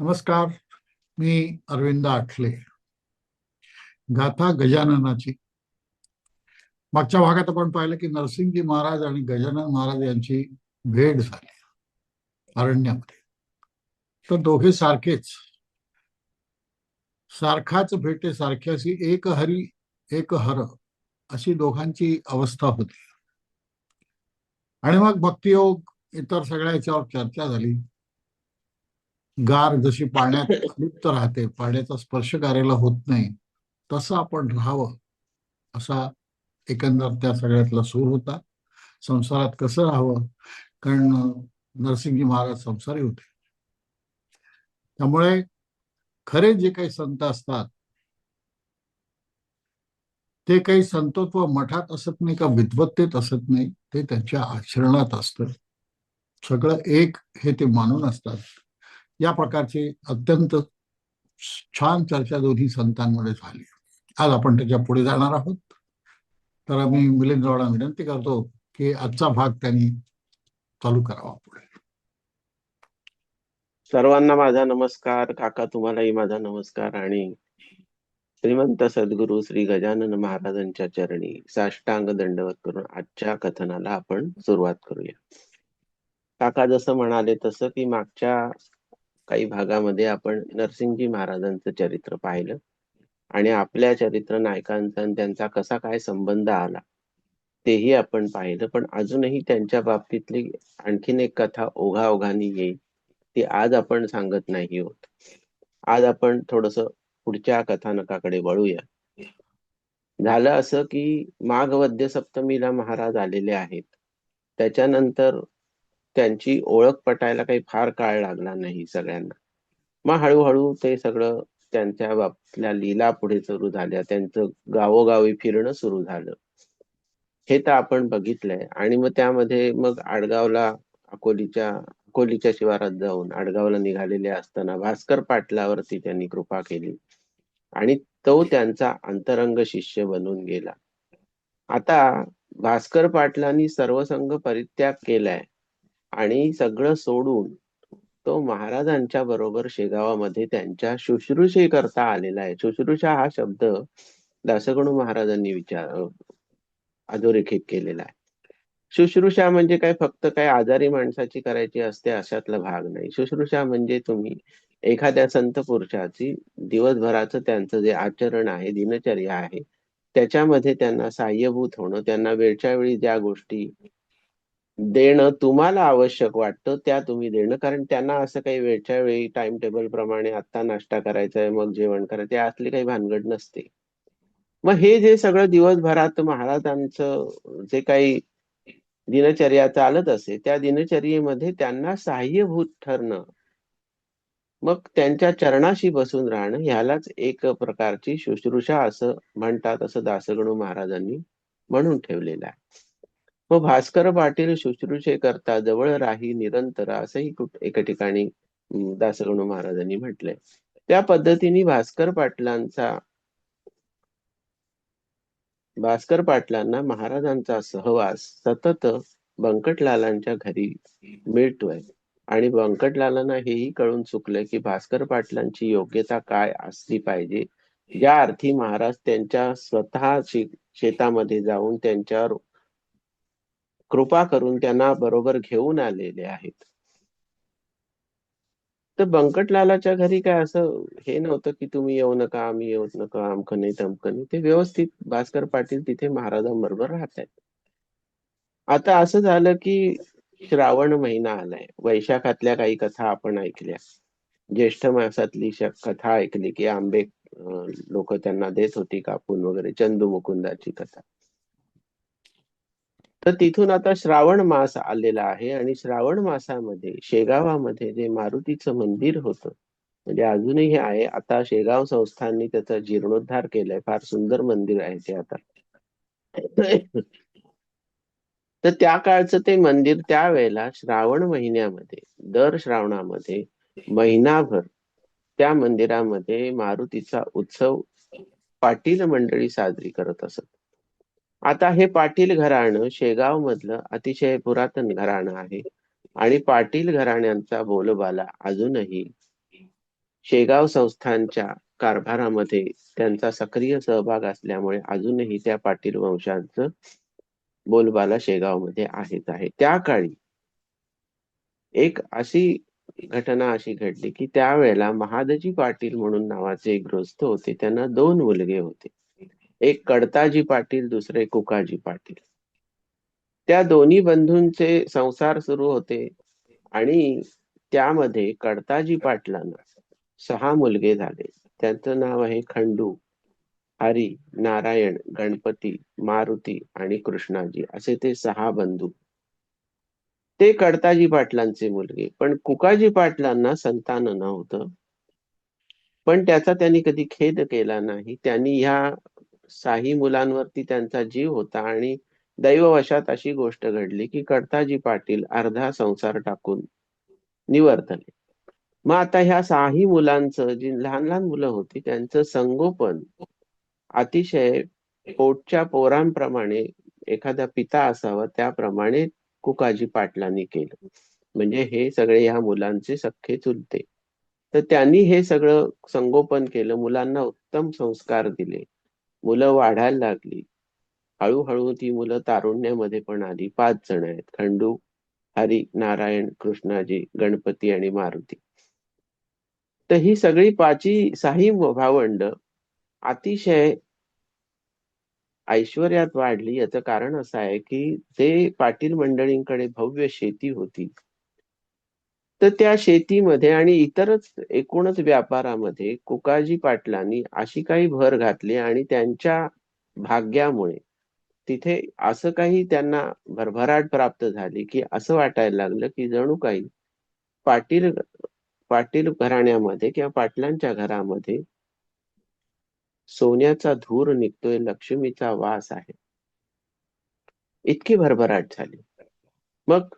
नमस्कार मी अरविंद आठले. गाथा गजाननाची. मागच्या भागात आपण पाहिलं की नरसिंहजी महाराज आणि गजानन महाराज यांची भेट झाली अरण्यामध्ये. तर दोघे सारखेच. सारखाच भेटे सारख्याशी एक हरी एक हर अशी दोघांची अवस्था होती. आणि मग भक्तियोग इतर सगळ्या याच्यावर चर्चा झाली. गार जशी पाण्यात लिप्त राहते पाण्याचा स्पर्श करायला होत नाही तसं आपण राहावं असा एकंदर त्या सगळ्यातला सूर होता. संसारात कसं राहावं? कारण नरसिंहजी महाराज संसारी होते. त्यामुळे खरे जे काही संत असतात ते काही संतत्व मठात असत नाही का विद्वत्तेत असत नाही ते त्यांच्या आचरणात असतं. सगळं एक हे ते मानून असतात. या प्रकारची अत्यंत छान चर्चा दोन्ही संतांमध्ये झाली. आज आपण त्याच्या पुढे जाणार आहोत. तर आम्ही मिलिंद विनंती करतो की आजचा भाग त्यांनी चालू करावा पुढे. सर्वांना माझा नमस्कार. काका तुम्हालाही माझा नमस्कार आणि श्रीमंत सद्गुरू श्री गजानन महाराजांच्या चरणी साष्टांग दंडवत करून आजच्या कथनाला आपण सुरुवात करूया. काका जसं म्हणाले तसं की मागच्या काही भागामध्ये आपण नरसिंहजी महाराजांचं चरित्र पाहिलं. आणि आपल्या चरित्र नायकांचा आणि त्यांचा कसा काय संबंध आला तेही आपण पाहिलं. पण अजूनही त्यांच्या बाबतीतली आणखीन एक कथा ओघाओघानी येईल ती आज आपण सांगत नाही होत आज आपण थोडस पुढच्या कथानकाकडे वळूया. झालं असं की माघ वद्य सप्तमीला महाराज आलेले आहेत. त्याच्यानंतर त्यांची ओळख पटायला काही फार काळ लागला नाही सगळ्यांना. मग हळूहळू ते सगळं त्यांच्या बाबतल्या लीला पुढे सुरू झाल्या. त्यांचं गावोगावी फिरणं सुरू झालं. हे तर आपण बघितलंय. आणि मग त्यामध्ये मग आडगावला अकोलीच्या अकोलीच्या शिवारात जाऊन आडगावला निघालेले असताना भास्कर पाटलावरती त्यांनी कृपा केली. आणि तो त्यांचा अंतरंग शिष्य बनून गेला. आता भास्कर पाटलांनी सर्वसंग परित्याग केलाय. आणि सगळं सोडून तो महाराजांच्या बरोबर शेगावामध्ये त्यांच्या शुश्रूषे करता आलेला आहे. शुश्रूषा हा शब्द दासगणू महाराजांनी विचार अधोरेखित केलेला आहे. शुश्रूषा म्हणजे काय? फक्त काय आजारी माणसाची करायची असते अशातला भाग नाही. शुश्रूषा म्हणजे तुम्ही एखाद्या संत पुरुषाची दिवसभराचं त्यांचं जे आचरण आहे दिनचर्या आहे त्याच्यामध्ये त्यांना साह्यभूत होणं त्यांना वेळच्या वेळी ज्या गोष्टी देणं तुम्हाला आवश्यक वाटतं त्या तुम्ही देणं. कारण त्यांना असं काही वेळच्या वेळी टाइम टेबल प्रमाणे आता नाश्ता करायचा आहे मग जेवण करायचं असली काही भानगड नसते. मग हे जे सगळं दिवसभरात महाराजांचं जे काही दिनचर्या चालत असे त्या दिनचर्येमध्ये त्यांना साह्यभूत ठरणं मग त्यांच्या चरणाशी बसून राहणं ह्यालाच एक प्रकारची शुश्रूषा असं म्हणतात असं दासगणू महाराजांनी म्हणून ठेवलेलं आहे. व भास्कर पाटील शुश्रूषे करता जवळ राही निरंतर असंही एका ठिकाणी दासगणू महाराजांनी म्हटलंय. त्या पद्धतीने भास्कर पाटलांचा भास्कर पाटलांना महाराजांचा सहवास सतत बंकटलालांच्या घरी मिळतोय. आणि बंकटलालांना हेही कळून चुकलंय की भास्कर पाटलांची योग्यता काय असली पाहिजे. या अर्थी महाराज त्यांच्या स्वतः शेतामध्ये जाऊन त्यांच्यावर कृपा करून त्यांना बरोबर घेऊन आलेले आहेत. तर बंकटलालाच्या घरी काय असं हे नव्हतं की तुम्ही येऊ नका आम्ही येऊ नका आमकं नाही तमकं नाही ते व्यवस्थित भास्कर पाटील तिथे महाराजांबरोबर राहत आहेत आता असं झालं की श्रावण महिना आलाय. वैशाखातल्या काही कथा आपण ऐकल्या. ज्येष्ठ मासातली कथा ऐकली की आंबे लोक त्यांना देत होती कापून वगैरे चंदू मुकुंदाची कथा. तर तिथून आता श्रावण मास आलेला आहे आणि श्रावण मासामध्ये शेगावामध्ये जे मारुतीचं मंदिर होतं म्हणजे अजूनही हे आहे. आता शेगाव संस्थांनी त्याचा जीर्णोद्धार केलाय. फार सुंदर मंदिर आहे ते आता. तर त्या काळचं ते मंदिर त्यावेळेला श्रावण महिन्यामध्ये दर श्रावणामध्ये महिनाभर त्या मंदिरामध्ये मारुतीचा उत्सव पाटील मंडळी साजरी करत असत. आता हे पाटील घराणं शेगाव मधलं अतिशय पुरातन घराणं आहे. आणि पाटील घराण्यांचा बोलबाला अजूनही शेगाव संस्थांच्या कारभारामध्ये त्यांचा सक्रिय सहभाग असल्यामुळे अजूनही त्या पाटील वंशांचं बोलबाला शेगावमध्ये आहेच आहे. त्या काळी एक अशी घटना अशी घडली की त्यावेळेला महादजी पाटील म्हणून नावाचे एक गृहस्थ होते. त्यांना दोन मुलगे होते. एक कडताजी पाटील दुसरे कुकाजी पाटील. त्या दोन्ही बंधूंचे संसार सुरू होते आणि त्यामध्ये कडताजी पाटलांना सहा मुलगे झाले. त्यांचं नाव आहे खंडू हरी नारायण गणपती मारुती आणि कृष्णाजी असे ते सहा बंधू. ते कडताजी पाटलांचे मुलगे. पण कुकाजी पाटलांना संतान नव्हतं. पण त्याचा त्यांनी कधी खेद केला नाही. त्यांनी ह्या साही मुलांवरती त्यांचा जीव होता आणि दैववशात अशी गोष्ट घडली की कडताजी पाटील अर्धा संसार टाकून निवर्तले. मग आता ह्या साही मुलांचं जी लहान लहान मुलं होती त्यांचं संगोपन अतिशय पोटच्या पोरांप्रमाणे एखादा पिता असावा त्याप्रमाणे कुकाजी पाटलांनी केलं. म्हणजे हे सगळे ह्या मुलांचे सख्खे चुलते. तर त्यांनी हे सगळं संगोपन केलं मुलांना उत्तम संस्कार दिले. मुलं वाढायला लागली. हळूहळू ती मुलं तारुण्यामध्ये पण आली. पाच जण आहेत. खंडू हरी नारायण कृष्णाजी गणपती आणि मारुती. तर ही सगळी पाची साही भावंड अतिशय ऐश्वर्यात वाढली. याचं कारण असं आहे की ते पाटील मंडळींकडे भव्य शेती होती तर त्या शेतीमध्ये आणि इतरच एकूणच व्यापारामध्ये कुकाजी पाटलांनी अशी काही भर घातली आणि त्यांच्या भाग्यामुळे तिथे असं काही त्यांना भरभराट प्राप्त झाली की असं वाटायला लागलं की जणू काही पाटील पाटील घराण्यामध्ये किंवा पाटलांच्या घरामध्ये सोन्याचा धूर निघतोय लक्ष्मीचा वास आहे. इतकी भरभराट झाली. मग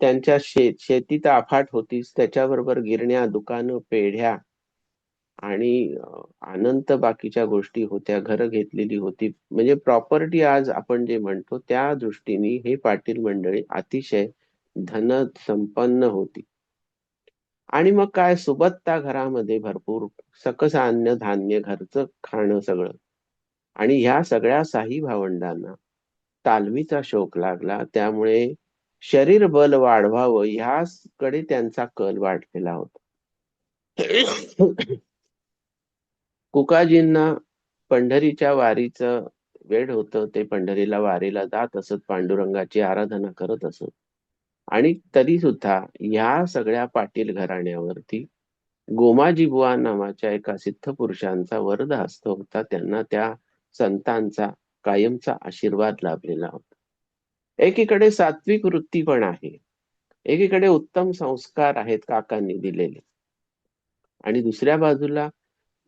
त्यांच्या शेत शेती तर अफाट होतीच त्याच्याबरोबर गिरण्या दुकानं पेढ्या आणि अनंत बाकीच्या गोष्टी होत्या घरं घेतलेली होती. म्हणजे प्रॉपर्टी आज आपण जे म्हणतो त्या दृष्टीने हे पाटील मंडळी अतिशय धन संपन्न होती. आणि मग काय सुबत्ता घरामध्ये भरपूर सकस अन्न धान्य घरचं खाणं सगळं. आणि ह्या सगळ्या साही भावंडांना तालमीचा शोक लागला. त्यामुळे शरीर बल वाढवावं ह्याकडे त्यांचा कल वाढलेला होता. कुकाजींना पंढरीच्या वारीचं वेळ होतं ते पंढरीला वारीला जात असत पांडुरंगाची आराधना करत असत. आणि तरी सुद्धा या सगळ्या पाटील घराण्यावरती गोमाजी बुवा नावाच्या एका सिद्ध पुरुषांचा वरद हस्त होता. त्यांना त्या संतांचा कायमचा आशीर्वाद लाभलेला होता. एकीकडे सात्विक वृत्ती पण आहे. एकीकडे उत्तम संस्कार आहेत काकांनी दिलेले. आणि दुसऱ्या बाजूला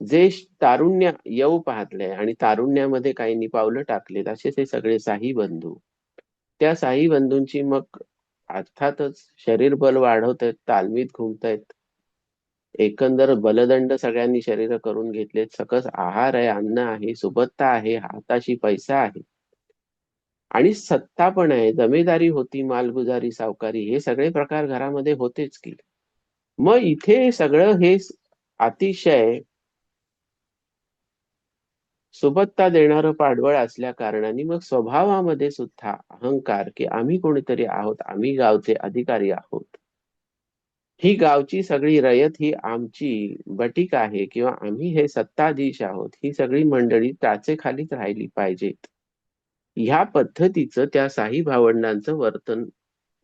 जे तारुण्य येऊ पाहतले आणि तारुण्यामध्ये काहींनी पावलं टाकलेत असे ते सगळे साही बंधू. त्या साही बंधूंची मग अर्थातच शरीर बल वाढवतायत तालमीत घुमतायत. एकंदर बलदंड सगळ्यांनी शरीर करून घेतलेत. सकस आहार आहे अन्न आहे सुबत्ता आहे हाताशी पैसा आहे. आणि सत्ता पण आहे. जमेदारी होती मालगुजारी सावकारी हे सगळे प्रकार घरामध्ये होतेच की. मग इथे सगळं हे अतिशय सुबत्ता देणारं पाडवळ असल्या कारणाने मग स्वभावामध्ये सुद्धा अहंकार की आम्ही कोणीतरी आहोत आम्ही गावचे अधिकारी आहोत. ही गावची सगळी रयत ही आमची बटीक आहे किंवा आम्ही हे सत्ताधीश आहोत. ही सगळी मंडळी त्याचे खालीच राहिली पाहिजेत. ह्या पद्धतीचं त्या साई भावंडांचं वर्तन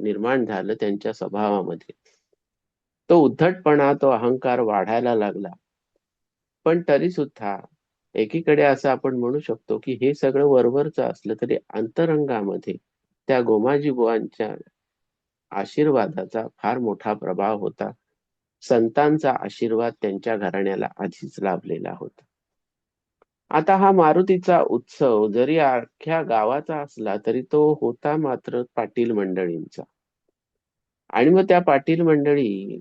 निर्माण झालं त्यांच्या स्वभावामध्ये. तो उद्धटपणा तो अहंकार वाढायला लागला. पण तरी सुद्धा एकीकडे असं आपण म्हणू शकतो की हे सगळं वरवरचं असलं तरी अंतरंगामध्ये त्या गोमाजी बुवांच्या आशीर्वादाचा फार मोठा प्रभाव होता. संतांचा आशीर्वाद त्यांच्या घराण्याला आधीच लाभलेला होता. आता हा मारुतीचा उत्सव जरी अख्ख्या गावाचा असला तरी तो होता मात्र पाटील मंडळींचा. आणि मग त्या पाटील मंडळी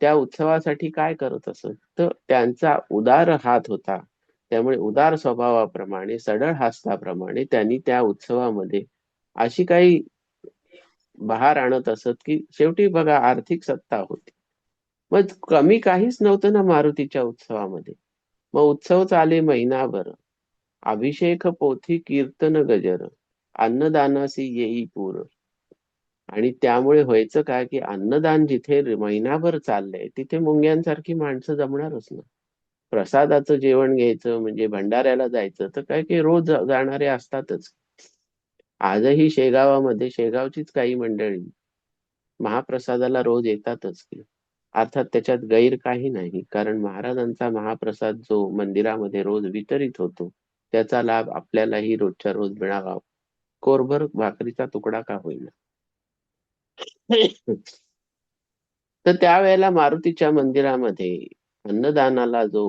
त्या उत्सवासाठी काय करत असत? तर त्यांचा उदार हात होता. त्यामुळे उदार स्वभावाप्रमाणे सडळ हास्ताप्रमाणे त्यांनी त्या उत्सवामध्ये अशी काही बहार आणत असत की शेवटी बघा आर्थिक सत्ता होती. मग कमी काहीच नव्हतं ना मारुतीच्या उत्सवामध्ये. मग उत्सव चाले महिनाभर. अभिषेक पोथी कीर्तन गजर. अन्नदानासी येई पूर. आणि त्यामुळे व्हायचं काय की अन्नदान जिथे महिनाभर चाललंय तिथे मुंग्यांसारखी माणसं जमणारच ना. प्रसादाचं जेवण घ्यायचं म्हणजे भंडाऱ्याला जायचं तर काय की रोज जाणारे असतातच. आजही शेगावामध्ये शेगावचीच काही मंडळी महाप्रसादाला रोज येतातच. की अर्थात त्याच्यात गैर काही नाही. कारण महाराजांचा महाप्रसाद जो मंदिरामध्ये रोज वितरित होतो त्याचा लाभ आपल्यालाही रोजच्या रोज मिळावा. कोरभर भाकरीचा तुकडा का होईना? तर त्यावेळेला मारुतीच्या मंदिरामध्ये अन्नदानाला जो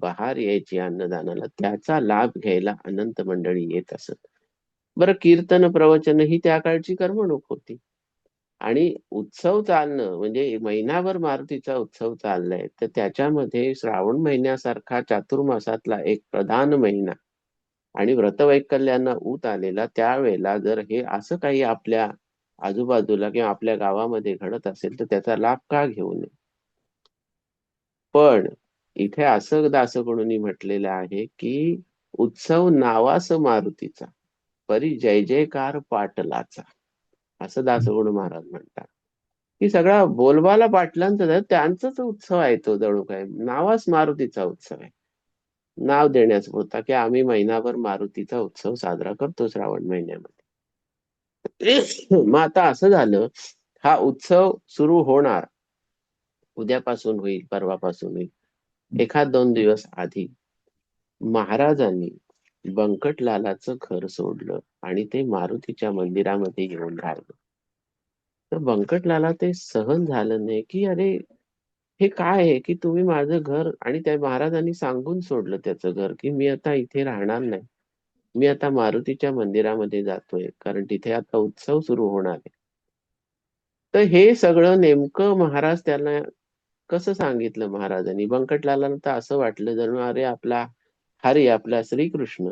बहार यायची अन्नदानाला त्याचा लाभ घ्यायला अनंत मंडळी येत असत. बरं कीर्तन प्रवचन ही त्या काळची करमणूक होती. आणि उत्सव चालणं म्हणजे महिनाभर मारुतीचा उत्सव चाललाय तर त्याच्यामध्ये श्रावण महिन्यासारखा चातुर्मासातला एक प्रधान महिना आणि व्रतवैकल्यांना ऊत आलेला त्यावेळेला जर हे असं काही आपल्या आजूबाजूला किंवा आपल्या गावामध्ये घडत असेल तर त्याचा लाभ का घेऊ नये? पण इथे असं दासगुणूंनी म्हटलेलं आहे की उत्सव नावास मारुतीचा परी जय जयकार पाटलाचा. असं दासगुण महाराज म्हणतात. की सगळा बोलबाला पाटलांचा त्यांचाच उत्सव आहे तो जणू काय नावास मारुतीचा उत्सव आहे. नाव देण्यास होता की आम्ही महिनाभर मारुतीचा उत्सव साजरा करतो श्रावण महिन्यामध्ये. मग आता असं झालं हा उत्सव सुरू होणार. उद्यापासून होईल परवापासून होईल. एखाद दोन दिवस आधी महाराजांनी बंकटलालाचं घर सोडलं. आणि ते मारुतीच्या मंदिरामध्ये येऊन राहिलं. तर बंकटलाला ते सहन झालं नाही की अरे हे काय आहे की तुम्ही माझं घर आणि त्या महाराजांनी सांगून सोडलं त्याचं घर की मी आता इथे राहणार नाही. मी आता मारुतीच्या मंदिरामध्ये जातोय कारण तिथे आता उत्सव सुरू होणार आहे. तर हे सगळं नेमकं महाराज त्यांना कसं सांगितलं महाराजांनी? बंकटलाला तर असं वाटलं जणू अरे आपला हरी आपला श्रीकृष्ण.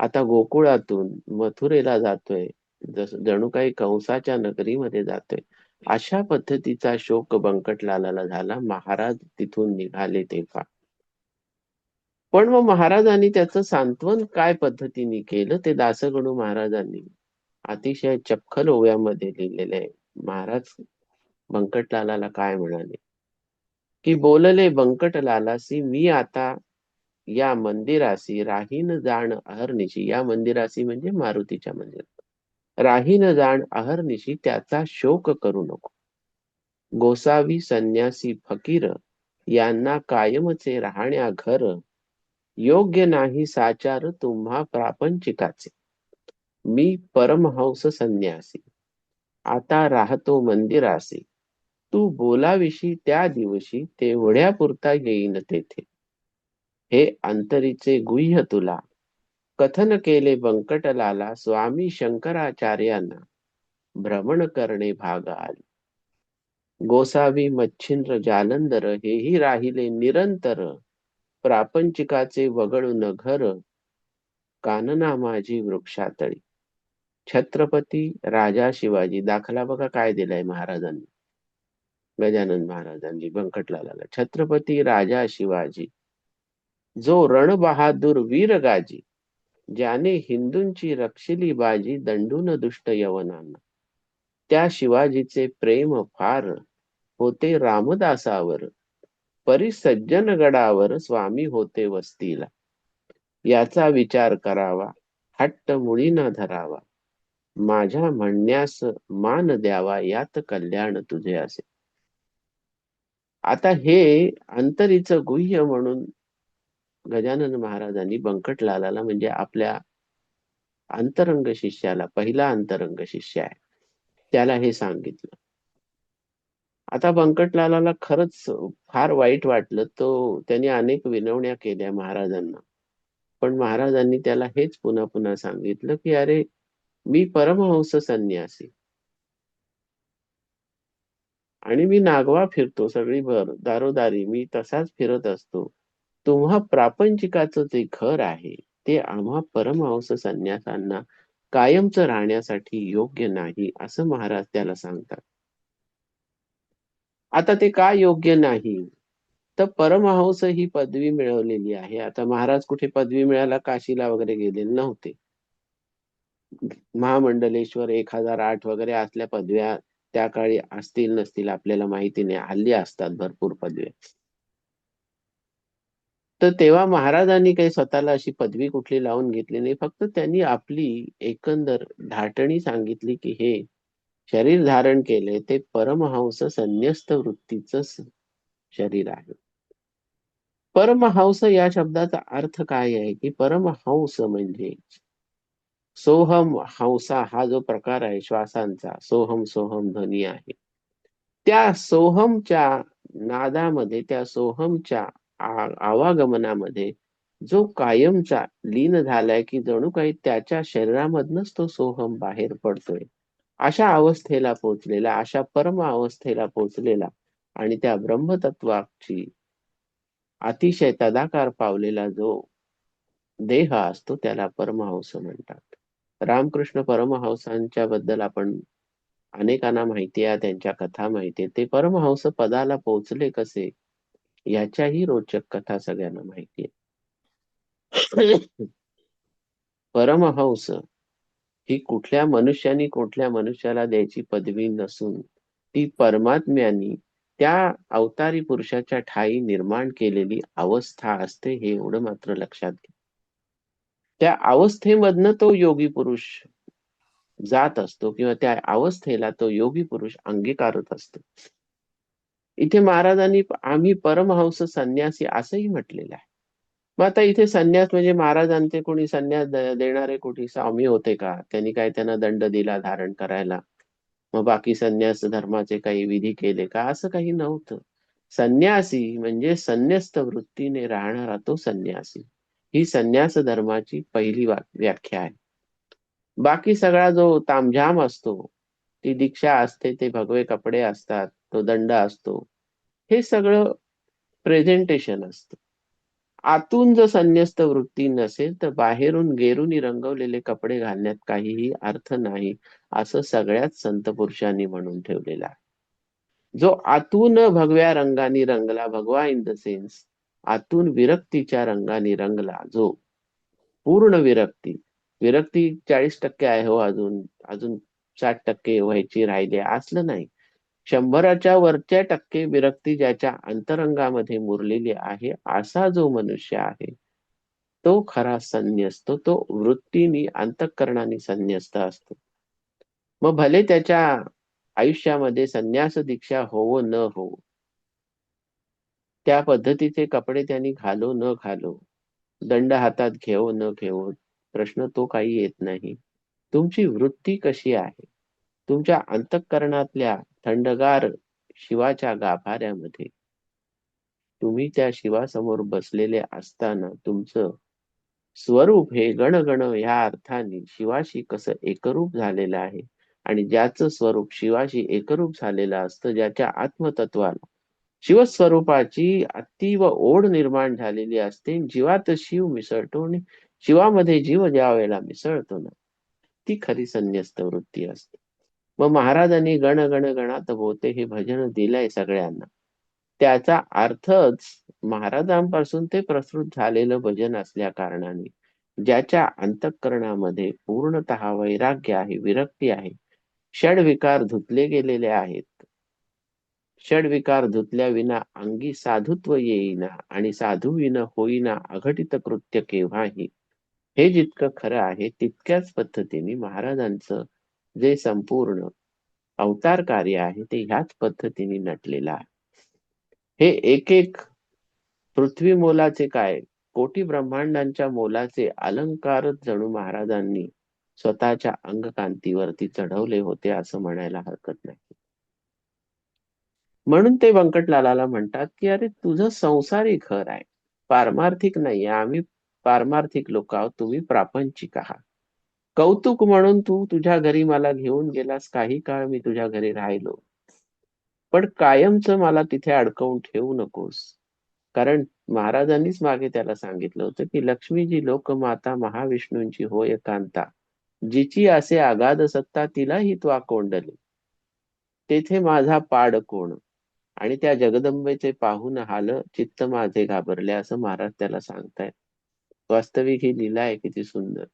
आता गोकुळातून मथुरेला जातोय. जस जणू काही कंसाच्या नगरीमध्ये जातोय. अशा पद्धतीचा शोक बंकटलालाला झाला. महाराज तिथून निघाले तेव्हा. पण मग महाराजांनी त्याचं सांत्वन काय पद्धतीने केलं? ते दासगणू महाराजांनी अतिशय चपखल ओव्यामध्ये लिहिलेले आहे. महाराज बंकटलालाला काय म्हणाले? की बोलले बंकटलालासी मी आता या मंदिरासी राहीन जाण अहर्निशी. या मंदिरासी म्हणजे मारुतीच्या मंदिरात. राहीन जाण अहर्निशी त्याचा शोक करू नको. गोसावी संन्यासी फकीर यांना कायमचे राहण्या घर योग्य नाही साचार तुम्हा प्रापंचिकाचे. मी परमहंस संन्यासी. आता राहतो मंदिरासी. तू बोलाविषयी त्या दिवशी तेवढ्या पुरता येईन तेथे. हे अंतरीचे गुह्य तुला. कथन केले बंकटलाला स्वामी शंकराचार्यांना. भ्रमण करणे भाग आले गोसावी मच्छिंद्र जालंधर हेही राहिले निरंतर. प्रापंचिकाचे वगळून घर. कानना माझी वृक्षातळी. छत्रपती राजा शिवाजी. दाखला बघा काय दिलाय महाराजांनी. गजानन महाराजांनी बंकटलाला. छत्रपती राजा शिवाजी. जो रणबहादूर वीर गाजी ज्याने हिंदूंची रक्षिली बाजी दंडून दुष्ट यवनांना. त्या शिवाजीचे प्रेम फार होते रामदासावर परिसज्जन गडावर स्वामी होते वस्तीला. याचा विचार करावा हट्ट मुळी न धरावा. माझ्या म्हणण्यास मान द्यावा यात कल्याण तुझे असे. आता हे अंतरीच गुह्य म्हणून गजानन महाराजांनी बंकटलालाला म्हणजे आपल्या अंतरंग शिष्याला पहिला अंतरंग शिष्य आहे. त्याला हे सांगितलं. आता बंकटलालाला खरंच फार वाईट वाटलं. तो त्याने अनेक विनवण्या केल्या महाराजांना. पण महाराजांनी त्याला हेच पुन्हा पुन्हा सांगितलं की अरे मी परमहंस संन्यासी. आणि मी नागवा फिरतो सगळी भर दारोदारी मी तसाच फिरत असतो. तुम्हा प्रापंचिकाचं जे घर आहे ते आम्हा परमहंस संन्यासांना कायमच राहण्यासाठी योग्य नाही असं महाराज त्याला सांगतात. आता ते का योग्य नाही? तर परमहंस ही पदवी मिळवलेली आहे. आता महाराज कुठे पदवी मिळायला काशीला वगैरे गेलेले नव्हते. महामंडलेश्वर एक हजार आठ वगैरे असल्या पदव्या त्या काळी असतील नसतील आपल्याला माहिती नाही. हल्ली असतात भरपूर पदव्या. तर तेव्हा महाराजांनी काही स्वतःला अशी पदवी कुठली लावून घेतली नाही. फक्त त्यांनी आपली एकंदर धाटणी सांगितली की हे शरीर धारण केले ते परमहंस संन्यस्त वृत्तीच शरीर आहे. परमहंस या शब्दाचा अर्थ काय आहे की परमहंस म्हणजे सोहम हंसा हा जो प्रकार आहे श्वासांचा सोहम सोहम ध्वनी आहे. त्या सोहमच्या नादामध्ये त्या सोहमच्या आवागमनामध्ये जो कायमचा लीन झालाय की जणू काही त्याच्या शरीरामधनच तो सोहम बाहेर पडतोय. अशा अवस्थेला पोचलेला अशा परम अवस्थेला पोचलेला आणि त्या ब्रह्मतत्वाची अतिशय तदाकार पावलेला जो देह असतो त्याला परमहंस म्हणतात. रामकृष्ण परमहंसांच्या बद्दल आपण अनेकांना माहिती आहे त्यांच्या कथा माहिती आहे. ते परमहंस पदाला पोहोचले कसे? याच्याही रोचक कथा सगळ्यांना माहिती आहे. परमहंस ही कुठल्या मनुष्यानी कुठल्या मनुष्याला द्यायची पदवी नसून ती परमात्म्यानी त्या अवतारी पुरुषाच्या ठाई निर्माण केलेली अवस्था असते हे एवढं मात्र लक्षात घ्या. त्या अवस्थेमधनं तो योगी पुरुष जात असतो किंवा त्या अवस्थेला तो योगी पुरुष अंगीकारत असतो. इथे महाराजांनी आम्ही परमहंस संन्यासी असंही म्हटलेलं आहे. मग आता इथे संन्यास म्हणजे महाराजांचे कोणी संन्यास देणारे कोणी स्वामी होते का? त्यांनी काय त्यांना दंड दिला धारण करायला? मग बाकी संन्यास धर्माचे काही विधी केले का? असं काही नव्हतं. संन्यासी म्हणजे संन्यस्त वृत्तीने राहणारा तो संन्यासी. ही संन्यास धर्माची पहिली व्याख्या आहे. बाकी सगळा जो तामझाम असतो ती दीक्षा असते ते भगवे कपडे असतात तो दंड असतो. हे सगळं प्रेझेंटेशन असतं. आतून जर संन्यस्त वृत्ती नसेल तर बाहेरून गेरुनी रंगवलेले कपडे घालण्यात काहीही अर्थ नाही असं सगळ्याच संत पुरुषांनी म्हणून ठेवलेलं आहे. जो आतून भगव्या रंगाने रंगला भगवा इन द सेन्स आतून विरक्तीच्या रंगाने रंगला जो पूर्ण विरक्ती विरक्ती चाळीस टक्के आहे हो अजून अजून साठ टक्के व्हायची राहिले असलं नाही. शंभराच्या वरच्या टक्के विरक्ती ज्याच्या अंतरंगामध्ये मुरलेली आहे असा जो मनुष्य आहे तो खरा संन्यस्त तो वृत्तीनी अंतःकरणाने संन्यस्त असतो. मग भले त्याच्या आयुष्यामध्ये संन्यास दीक्षा होवो न हो त्या पद्धतीचे कपडे त्यांनी घालो न घालो दंड हातात घेऊ न घेऊ प्रश्न तो काही येत नाही. तुमची वृत्ती कशी आहे? तुमच्या अंतःकरणातल्या थंडगार शिवाच्या गाभाऱ्यामध्ये. तुम्ही त्या शिवासमोर बसलेले असताना तुमचं स्वरूप हे गणगण या अर्थाने शिवाशी कसं एकरूप झालेलं आहे आणि ज्याचं स्वरूप शिवाशी एकरूप झालेलं असतं ज्याच्या आत्मतत्वाला शिवस्वरूपाची अतीव ओढ निर्माण झालेली असते जीवात शिव मिसळतो आणि शिवामध्ये जीव ज्या वेळेला मिसळतो ना ती खरी संन्यस्त वृत्ती असते. मग महाराजांनी गण गण गणात होते हे भजन दिलंय सगळ्यांना. त्याचा अर्थच महाराजांपासून ते प्रस्तुत झालेलं भजन असल्या कारणाने ज्याच्या अंतःकरणामध्ये पूर्णतः वैराग्य आहे विरक्ती आहे षडविकार धुतले गेलेले आहेत. षडविकार धुतल्या विना अंगी साधुत्व येईना आणि साधू विना होईना अघटित कृत्य केव्हाही. हे जितकं खरं आहे तितक्याच पद्धतीने महाराजांचं जे संपूर्ण अवतार कार्य आहे ते ह्याच पद्धतीने नटलेलं आहे. हे एक एक पृथ्वी मोलाचे काय कोटी ब्रह्मांडांच्या मोलाचे अलंकारच जणू महाराजांनी स्वतःच्या अंगकांतीवरती चढवले होते असं म्हणायला हरकत नाही. म्हणून ते व्यंकटलालाला म्हणतात की अरे तुझं संसारी घर आहे. पारमार्थिक नाही आम्ही पारमार्थिक लोक आहोत. तुम्ही प्रापंचिक आहात. कौतुक म्हणून तू तुझ्या घरी मला घेऊन गेलास काही काळ मी तुझ्या घरी राहिलो. पण कायमच मला तिथे अडकवून ठेवू नकोस. कारण महाराजांनीच मागे त्याला सांगितलं होतं की लक्ष्मीजी लोकमाता महाविष्णूंची होय कांता. जिची असे आगाध सत्ता तिलाही त्वा कोंडले. तेथे माझा पाड कोण? आणि त्या जगदंबेचे पाहून हाल चित्त माझे घाबरले असं महाराज त्याला सांगतायत. वास्तविक ही लीला आहे किती सुंदर.